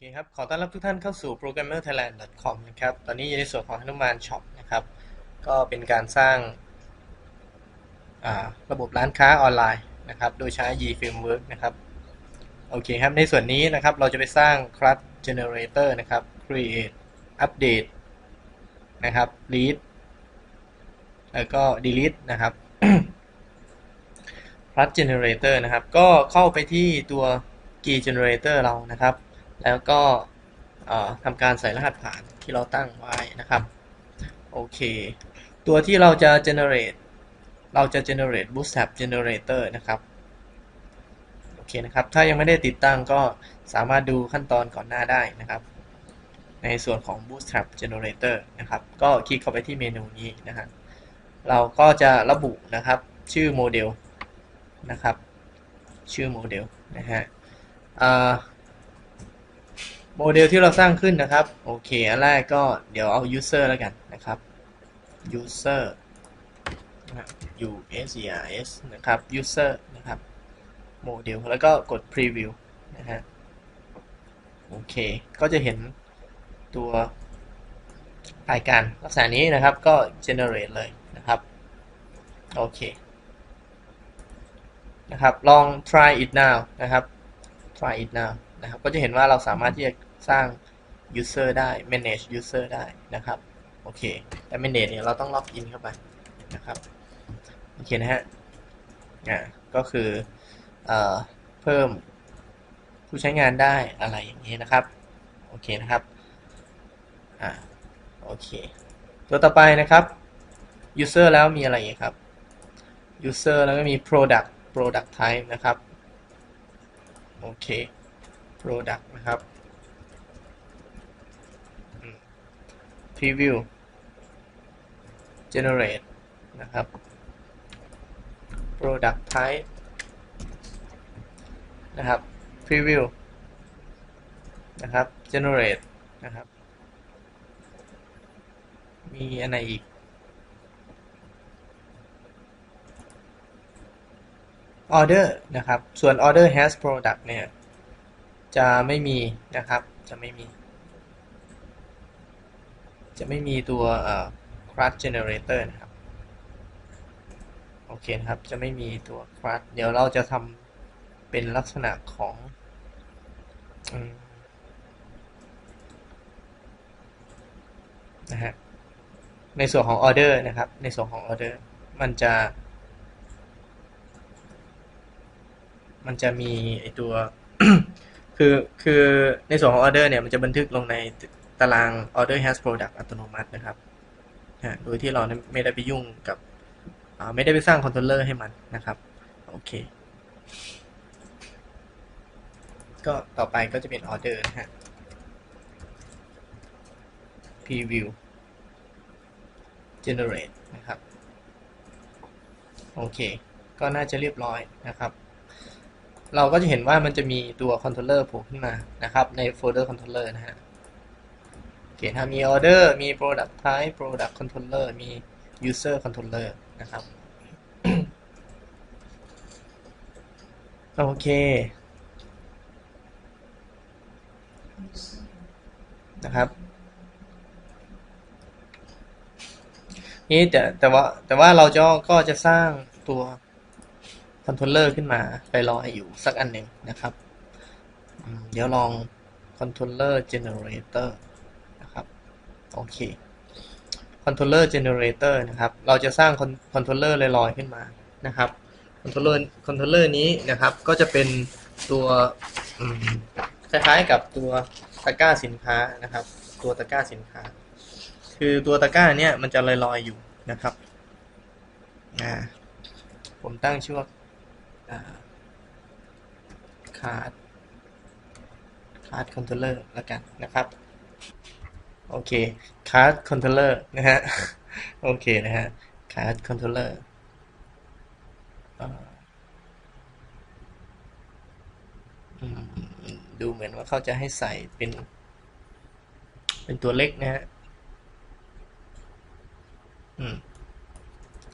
เคครับ ขอต้อนรับทุกท่านเข้าสู่ programmerthailand.com นะครับ ตอนนี้อยู่ในส่วนของฮนุมานช็อปนะครับ ก็เป็นการสร้างาระบบร้านค้าออนไลน์นะครับ โดยใช้ y Framework นะครับ โอเคครับ ในส่วนนี้นะครับ เราจะไปสร้าง class generator นะครับ create update นะครับ read แล้วก็ delete นะครับ class generator นะครับ ก็เข้าไปที่ตัว key generator เรานะครับ แล้วก็ทำการใส่รหัสผ่านที่เราตั้งไว้นะครับ โอเค ตัวที่เราจะ generate เราจะ generate bootstrap generator นะครับโอเคนะครับ ถ้ายังไม่ได้ติดตั้งก็สามารถดูขั้นตอนก่อนหน้าได้นะครับ ในส่วนของ bootstrap generator นะครับ ก็คลิกเข้าไปที่เมนูนี้นะฮะเราก็จะระบุนะครับ ชื่อโมเดลนะครับ ชื่อโมเดลนะฮะอ่า โมเดลที่เราสร้างขึ้นนะครับ โอเค อันแรกก็เดี๋ยวเอา user แล้วกันนะครับ user u s e r s นะครับ user นะครับโมเดลแล้วก็กด preview นะฮะโอเค ก็จะเห็นตัวรายการลักษณะนี้นะครับก็ generate เลยนะครับ โอเค นะครับ ลอง try it now นะครับ try it now นะครับ ก็จะเห็นว่าเราสามารถที่จะ สร้าง user ได้ manage user ได้นะครับ โอเค แต่ manage เนี่ยเราต้องล็อกอินเข้าไปนะครับ โอเคนะฮะ อ่า ก็คือเอ่อเพิ่มผู้ใช้งานได้อะไรอย่างนี้นะครับ โอเคนะครับ อ่า โอเค ตัวต่อไปนะครับ user แล้วมีอะไรครับ user แล้วก็มี product product type นะครับ โอเค product นะครับ preview generate นะครับ product type นะครับ preview นะครับ generate นะครับ มีอันไหนอีก order นะครับ ส่วน order has product เนี่ย จะไม่มีนะครับ จะไม่มี จะไม่มีตัว class generator นะครับ โอเคนะครับ จะไม่มีตัว class เดี๋ยวเราจะทำเป็นลักษณะของอนะฮะในส่วนของ order นะครับ ในส่วนของ order มันจะ มันจะมีไอตัวคือคือในส่วนของ order เนี่ยมันจะบันทึกลงใน ตาราง order has product อัตโนมัตินะครับโดยที่เราไม่ได้ไปยุ่งกับไม่ได้ไปสร้างคอนโทรลเลอร์ให้มันนะครับ โอเค ก็ต่อไปก็จะเป็น order นะฮะ preview generate นะครับ โอเค ก็น่าจะเรียบร้อยนะครับ เราก็จะเห็นว่ามันจะมีตัวคอนโทรลเลอร์โผล่ขึ้นมานะครับ ในโฟลเดอร์คอนโทรลเลอร์นะฮะ เคถ้ามี order มี product type product controller มี user controller นะครับ โอเคนะครับนี่แต่แต่ว่าแต่ว่าเราจะก็จะสร้างตัวคอนโทรลเลอร์ขึ้นมาไปรออยู่สักอันหนึ่งนะครับ เดี๋ยวลอง controller generator นะครับ โอเค controller generator นะครับ เราจะสร้าง controller ลอยๆขึ้นมานะครับ controller controller นี้นะครับ ก็จะเป็นตัวคล้ายๆกับตัวตะกร้าสินค้านะครับ ตัวตะกร้าสินค้า คือตัวตะกร้าเนี่ยมันจะลอยๆอยู่นะครับอ่าผมตั้งชื่อว่าคาร์ดคาร์ดคอนโทรลเลอร์แล้วกันนะครับ โอเคคาร์ดคอนโทรลเลอร์นะฮะ โอเคนะฮะคาร์ดคอนโทรลเลอร์ดูเหมือนว่าเขาจะให้ใส่เป็น เป็นตัวเล็กนะฮะ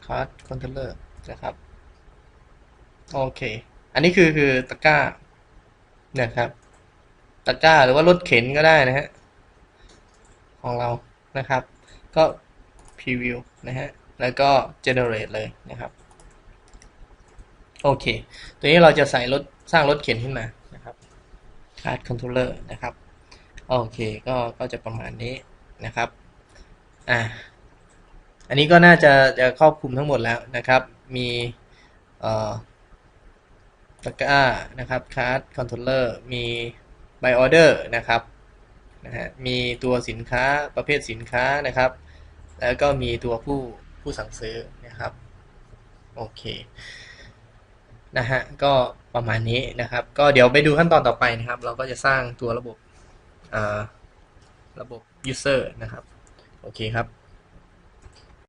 คาร์ดคอนโทรลเลอร์นะครับ โอเค อันนี้คือคือตะกร้านะครับ ตะกร้าหรือว่ารถเข็นก็ได้นะฮะ ของเรานะครับ ก็ preview นะฮะ แล้วก็ generate เลยนะครับ โอเค ตัวนี้เราจะใส่รถสร้างรถเข็นขึ้นมานะครับ card controller นะครับ โอเค ก็ ก็จะประมาณนี้นะครับ อ่า อันนี้ก็น่าจะ จะครอบคลุมทั้งหมดแล้วนะครับ มีเอ่อตะกร้านะครับ card controller มี by order นะครับ นะฮะมีตัวสินค้าประเภทสินค้านะครับ แล้วก็มีตัวผู้ผู้สั่งซื้อนะครับโอเคนะฮะก็ประมาณนี้นะครับ ก็เดี๋ยวไปดูขั้นตอนต่อไปนะครับ เราก็จะสร้างตัวระบบะระบบ user นะครับ โอเคครับ